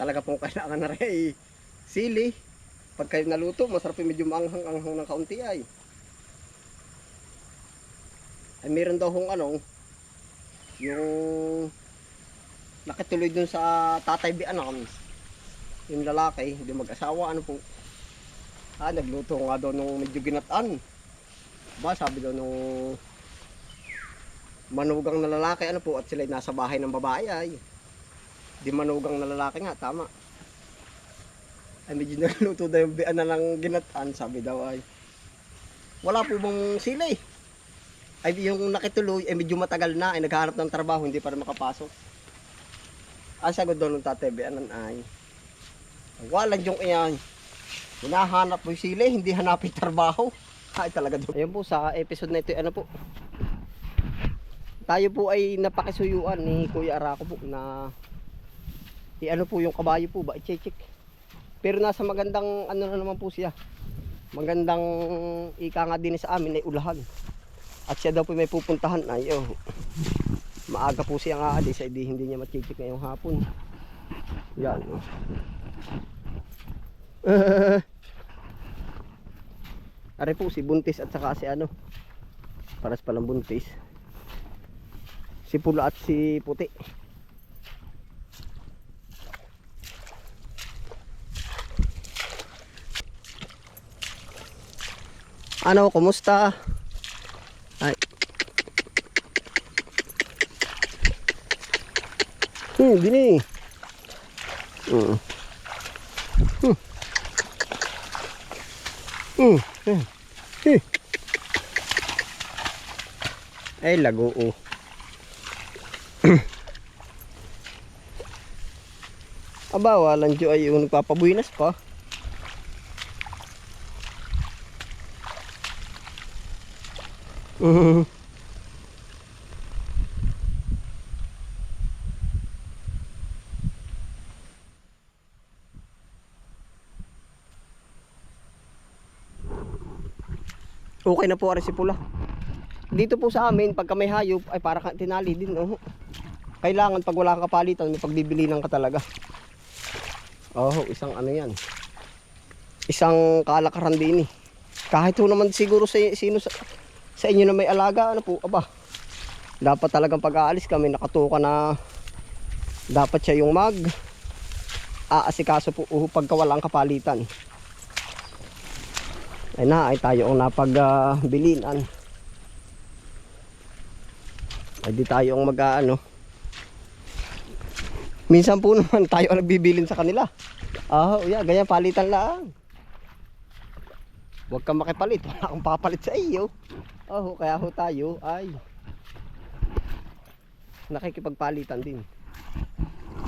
talaga pong kailangan na rin sili. Pag kayo naluto, masarap yung medyo maanghang-anghang ng kaunti ay. Ay meron daw hong ano, yung nakituloy dun sa tatay bi anak yung lalaki, hindi mag-asawa, ano po. Ah, nagluto nga daw nung medyo ginataan. Ba, sabi daw nung manugang na lalaki, ano po, at sila nasa bahay ng babae ay. Di manugang na lalaki nga, tama. Ay, medyo nagluto daw yung bian na lang ginataan, sabi daw ay. Wala po bang sila eh. Ay, yung nakituloy, ay medyo matagal na, ay naghahanap ng trabaho, hindi pa rin makapasok. Ang sagot daw ng tatay, bianan ay. Walang yung iyan. Hinahanap yung sila, hindi hanapin trabaho. Ay talaga doon. Ayun po sa episode na ito, ano po. Tayo po ay napakisuyuan ni Kuya Arako po na i-ano po yung kabayo po ba, i-check. Pero nasa magandang ano na naman po siya. Magandang ika nga din sa amin ay ulahan. At siya daw po may pupuntahan ay oh, maaga po siya nga alis ay di, hindi niya ma-check ngayong hapon. Yan. oh. Are po si Buntis at saka si ano. Paras palang Buntis. Si Pula at si Puti. Ano, kumusta? Ay. Hmm, dini. Hmm. Hmm. Hmm. Hmm. Ay, lago oh. Aba, walang Diyo ay yung nagpapabuinas pa. Mhm. Okay na po ari si pula. Dito po sa amin, pagka may hayop, ay para ka tinali din. Oh. Kailangan pag wala kang kapalitan, may pagbibilinan ka talaga. Oh, isang ano yan. Isang kalakaran din eh. Kahit ho naman siguro sa, sino sa, sa inyo na may alaga, ano po, aba. Dapat talagang pag-aalis kami, nakatuka na dapat siya yung mag aasikaso po uh, pagka walang kapalitan. Ay na, ay tayo ang napagbilinan. ay di tayo ang mag ano. Minsan po naman tayo ang nagbibilin sa kanila. Ah, oh, yeah, ganyan palitan lang. Huwag kang makipalit, wala kang papalit sa iyo. Oh, kaya ho tayo ay nakikipagpalitan din.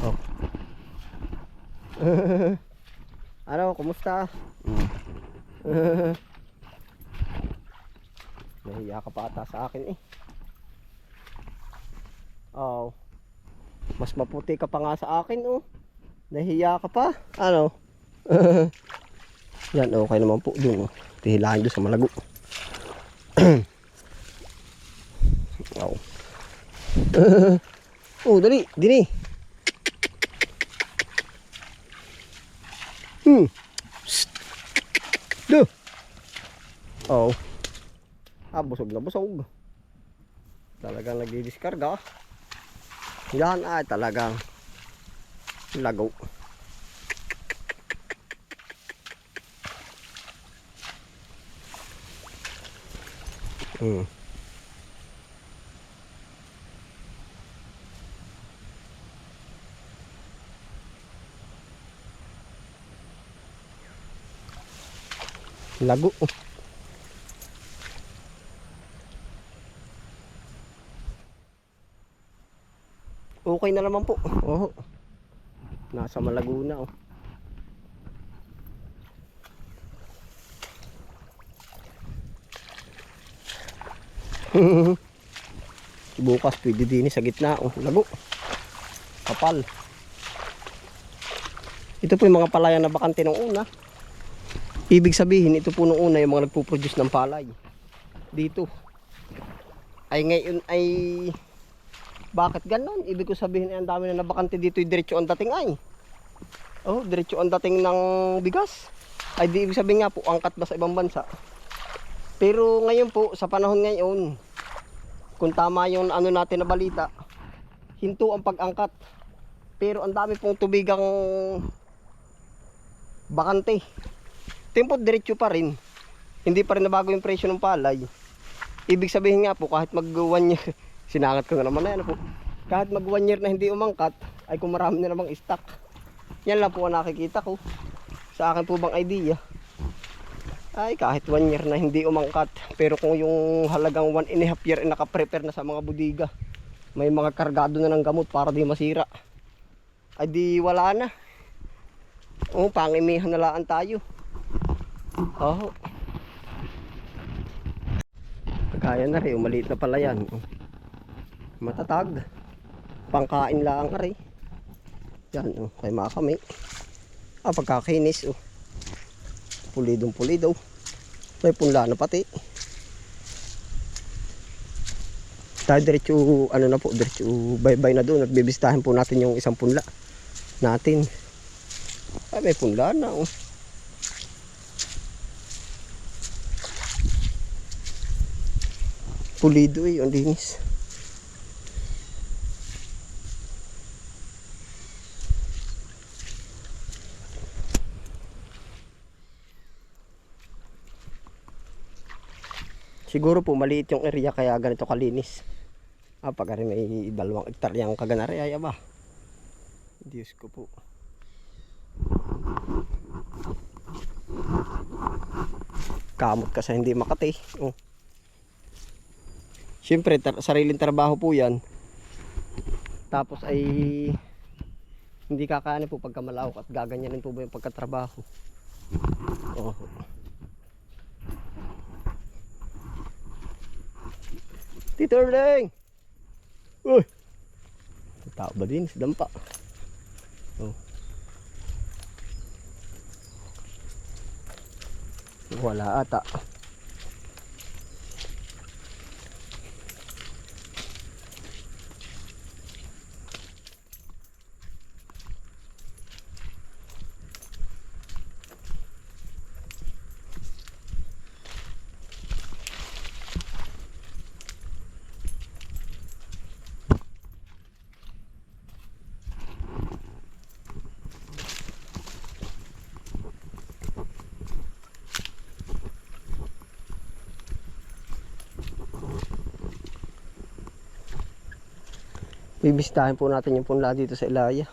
Oh. ano, kumusta? Nahiya ka pa ata sa akin eh. Oh. Mas maputi ka pa nga sa akin oh. Nahiya ka pa. Ano? Yan, okay naman po dun oh. Tihilahan doon sa malago. oh. oh, dali, dini. Hmm. Duh. Oh. Ah, busog na busog. Talagang nagdi-discarga. Yan ay talagang lago. Hmm. Lago. Okay na naman po. Oh. Nasa Malaguna oh. Bukas pwede din sa gitna oh. Lago. Kapal. Ito po yung mga palaya na bakante nung una. Ibig sabihin, ito po nung una yung mga nagpo-produce ng palay. Dito. Ay ngayon ay bakit ganon? Ibig ko sabihin ay ang dami na nabakante dito yung diretso ang dating ay. Oh, diretso ang dating ng bigas. Ay di ibig sabihin nga po, angkat ba sa ibang bansa? Pero ngayon po, sa panahon ngayon, kung tama yung ano natin na balita, hinto ang pag-angkat. Pero ang dami pong tubigang bakante. Tempo diretso pa rin. Hindi pa rin nabago yung presyo ng palay. Ibig sabihin nga po, kahit mag one year, sinangat ko na naman na yan po. Kahit mag one year na hindi umangkat, ay kung marami na namang stock. Yan lang po ang nakikita ko. Sa akin po bang idea. Ay kahit one year na hindi umangkat. Pero kung yung halagang one and a half year ay nakaprepare na sa mga budiga. May mga kargado na ng gamot para di masira. Ay di wala na. Oo, pangimihan na laan tayo. Oo. Kagaya na rin, maliit na pala yan. Oh. Matatag. Pangkain lang rin. Yan, oh, kay mga kami. Ah, pagkakinis, oh. Pulidong pulido. May punla na pati. Tayo diretso, ano na po, diretso bye-bye na doon. At bibistahin po natin yung isang punla natin. Ay, may punla na, oh. Pulido eh, ang linis. Siguro po maliit yung area kaya ganito kalinis. Ah, pag may dalawang hektarya ang kaganari ay aba. Diyos ko po. Kamot ka sa hindi makati. Oh. Siyempre, tar- sariling trabaho po yan. Tapos ay hindi kakaano po pagka malawak at gaganyanin po ba yung pagkatrabaho. Oh. Tito Erling! Uy! Tao ba din? Sa dampa. Oh. Wala ata. Bibistahin po natin yung punla dito sa Ilaya.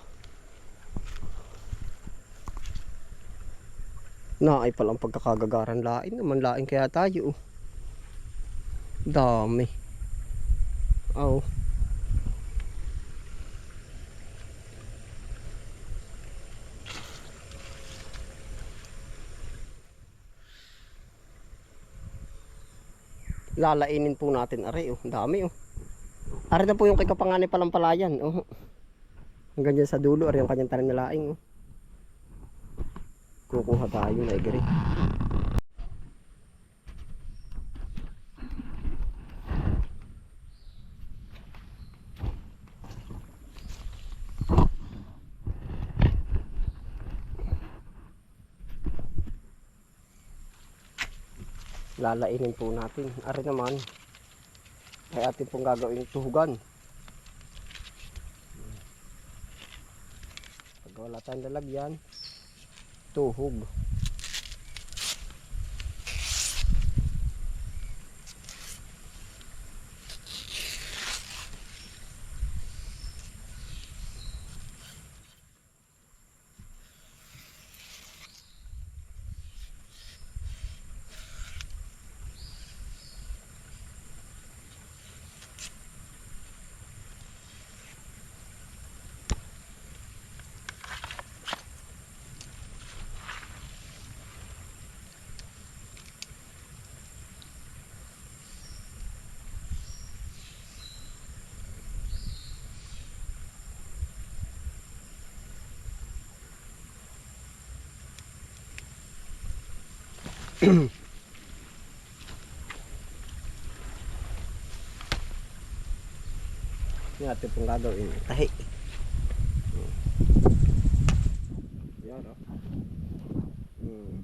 Na ay palang pagkakagagaran lain naman lain kaya tayo. oh. Dami. Aw. Lalainin po natin are oh. Dami oh. Ari na po yung kay kapanganay palang palayan. Oh. Hanggang dyan sa dulo, ari yung kanyang tanim na laing. Oh. Kukuha tayo na igri. Lalainin po natin. Ari naman, ay atin pong gagawin tuhugan. Pag wala tayong lalagyan, tuhog. Yan atin pong gagawin. Tahi. Ara. Hmm.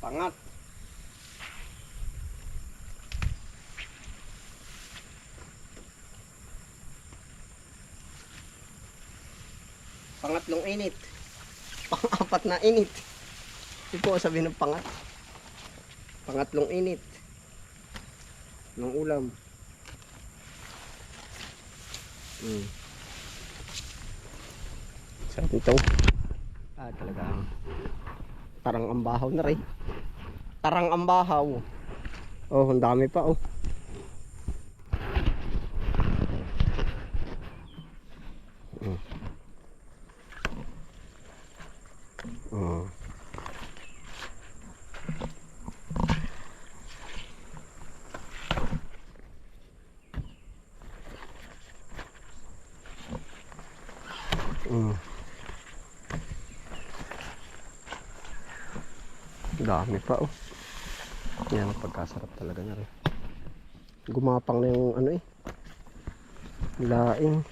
Pangat. Pangatlong init. Pang-apat na init. Ito po ang sabi ng pangat. Pangatlong init. Ng ulam. Hmm. Sarap ito. Ah, talaga. Tarang ambahaw na rin. Tarang ambahaw. Oh, ang dami pa oh. Oh. Mm. Dami pa oh. Yan pagkasarap talaga na rin. Gumapang na yung ano eh. Laing.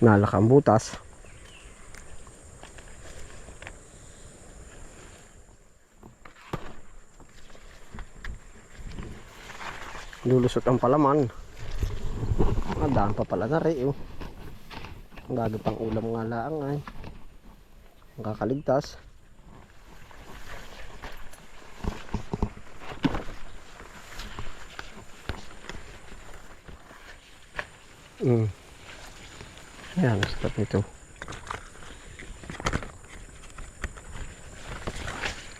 Nalak ang butas. Lulusot ang palaman. Ang daan pa pala na rin. Oh. Ang gagapang ulam nga laang ay. Ang kakaligtas. Mm. Yan, sarap nito.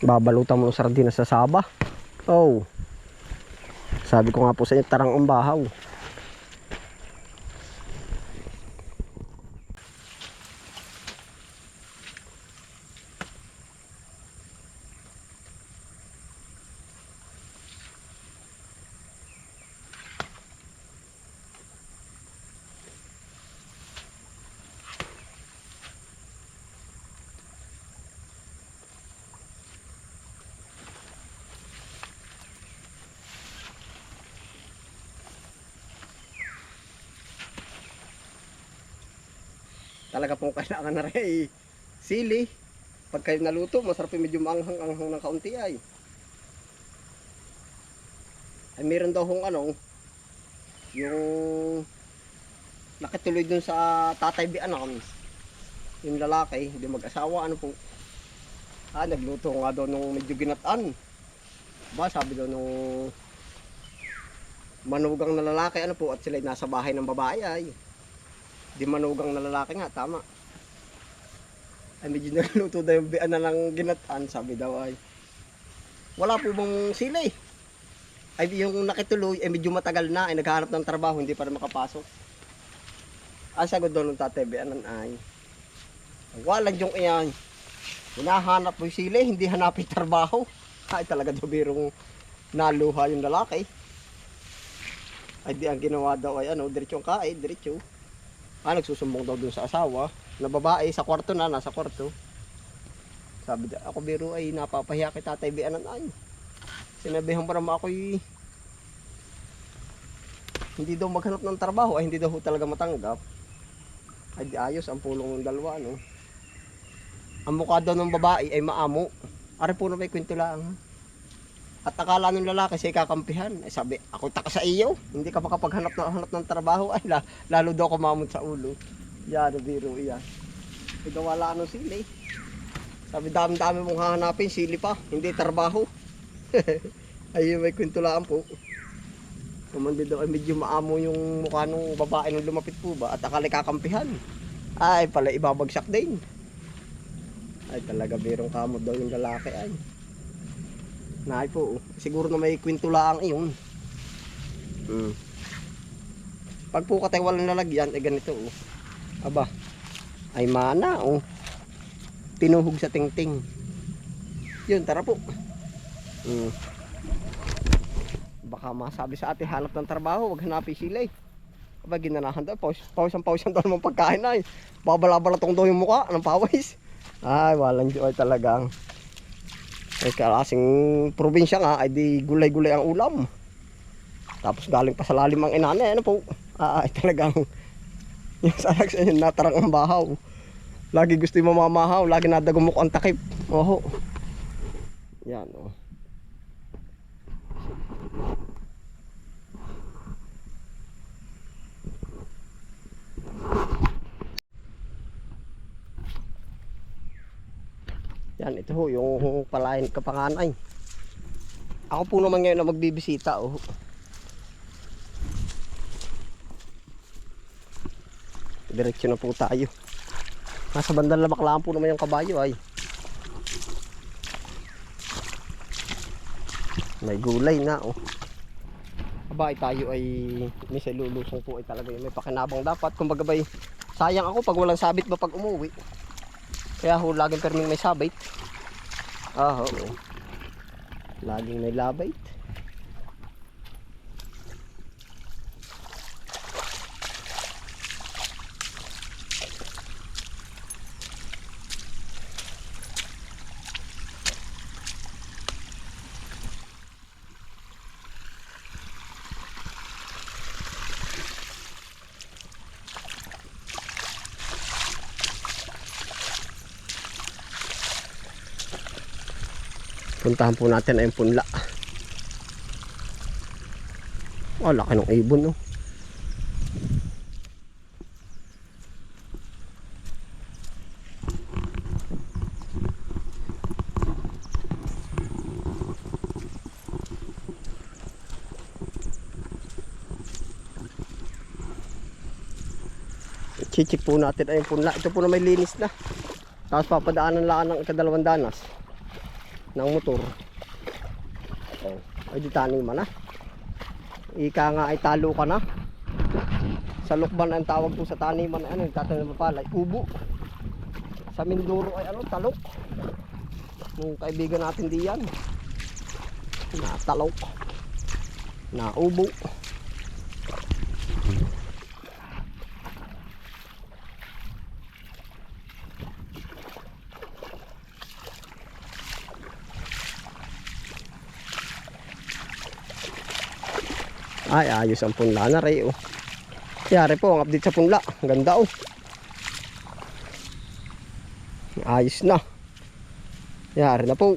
Babalutan mo ng sardinas sa saba. Oh. Sabi ko nga po sa inyo, tarang ang bahaw. Talaga pong kailangan na rin eh, sili. Pag kayo naluto, masarap yung medyo maanghang-anghang ng kaunti ay. Ay meron daw hong ano, yung nakituloy dun sa tatay bianan. Yung lalaki, hindi mag-asawa, ano po. Ah, nagluto nga daw nung medyo ginataan. Ba, sabi daw nung manugang na lalaki, ano po, at sila nasa bahay ng babae ay. Di manugang na lalaki nga, tama. Ay medyo nagluto daw yung bian na ng ginataan, sabi daw ay. Wala po bang sila eh. Ay yung nakituloy, ay medyo matagal na, ay naghahanap ng trabaho, hindi pa rin makapasok. Ang sagot daw ng tatay bianan ay, walang yung iyan. Hinahanap yung sila, hindi hanapin trabaho. Ay talaga daw birong naluha yung lalaki. Ay di ang ginawa daw ay ano, diretsong kain, diretso. Ah, nagsusumbong daw dun sa asawa. Na babae, sa kwarto na, nasa kwarto. Sabi da, ako biro ay napapahiya kay tatay bianan ay. Sinabihan pa naman ako'y hindi daw maghanap ng trabaho ay hindi daw talaga matanggap. Ay ayos ang pulong ng dalawa no. Ang mukha daw ng babae ay maamo. Ari po na may kwento lang. At akala ng lalaki siya kakampihan. Ay sabi, ako taka sa iyo. Hindi ka makapaghanap ng, hanap ng trabaho. Ay la, lalo daw kumamot sa ulo. Yan, biro yan. Ikaw wala ano sili. Sabi, dami-dami mong hahanapin, sili pa. Hindi trabaho. Ayun, may kwento lang po. Kumandi daw ay medyo maamo yung mukha ng babae nung lumapit po ba at akala kakampihan. Ay pala ibabagsak din. Ay talaga birong kamot daw yung lalaki ay. Naay po, siguro na may kwento lang iyon. Hmm. Pag po katay walang lalagyan, ay ganito oh. Aba, ay mana oh. Pinuhog sa tingting. Yun, tara po. Hmm. Baka masabi sa ate hanap ng trabaho, wag hanapin sila eh. Aba, ginanahan daw. Paus, pawisan pawisan daw naman pagkain ay. Babala-balatong daw yung mukha ng pawis. Ay, walang joy talagang. Ay, kalasing probinsya nga, ay di gulay-gulay ang ulam. Tapos galing pa sa lalim ang inane, ano po. Ah, ay talagang yung sarak sa inyo, natarang ang bahaw. Lagi gusto yung mamamahaw, lagi nadagumok ang takip. Oho. Yan, oh. Yan, ito ho, yung palayan kapanganay. Ako po naman ngayon na magbibisita, oh. Diretso na po tayo. Nasa bandang labaklaan po naman yung kabayo, ay. May gulay na, oh. Aba, ay tayo ay may sa lulusong po ay talaga yung may pakinabang dapat. Kumbaga ba'y sayang ako pag walang sabit ba pag umuwi. Kaya ho, laging perming may sabit. Ah, oo. Laging may labait. Puntahan po natin ay yung punla. Oh, laki ng ibon, no? Chichik po natin ay yung punla. Ito po na may linis na. Tapos papadaanan lang ng ikadalawang danas ng motor. Oh, ay di taniman na. Ika nga ay talo ka na. Sa lukban ang tawag po sa taniman ano, yung tatanim ng palay, ubo. Sa Mindoro ay ano, talok. Nung kaibigan natin diyan. Na talok. Na ubo. Ay, ayos ang punla na rin, oh. Yari po, ang update sa punla. Ang ganda, oh. Ayos na. Yari na po.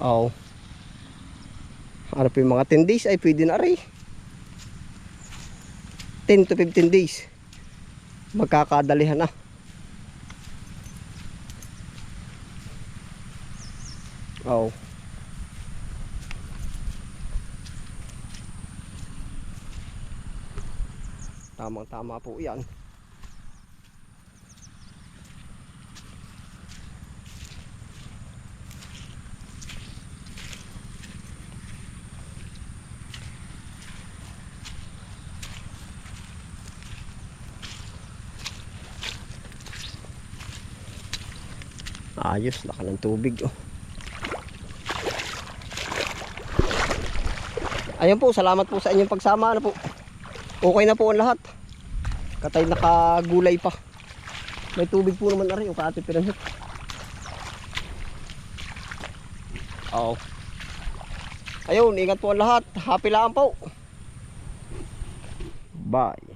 Oh. Ano po yung mga 10 days ay pwede na rin. 10 to 15 days. Magkakadalihan na. Oh. Tamang tama po yan. Ayos, laka ng tubig oh. Ayun po, salamat po sa inyong pagsama. Ano po? Okay na po ang lahat. Katay nakagulay pa. May tubig po naman na rin yung kaati piramid. Oo. Ayun, ingat po lahat. Happy lang po. Bye.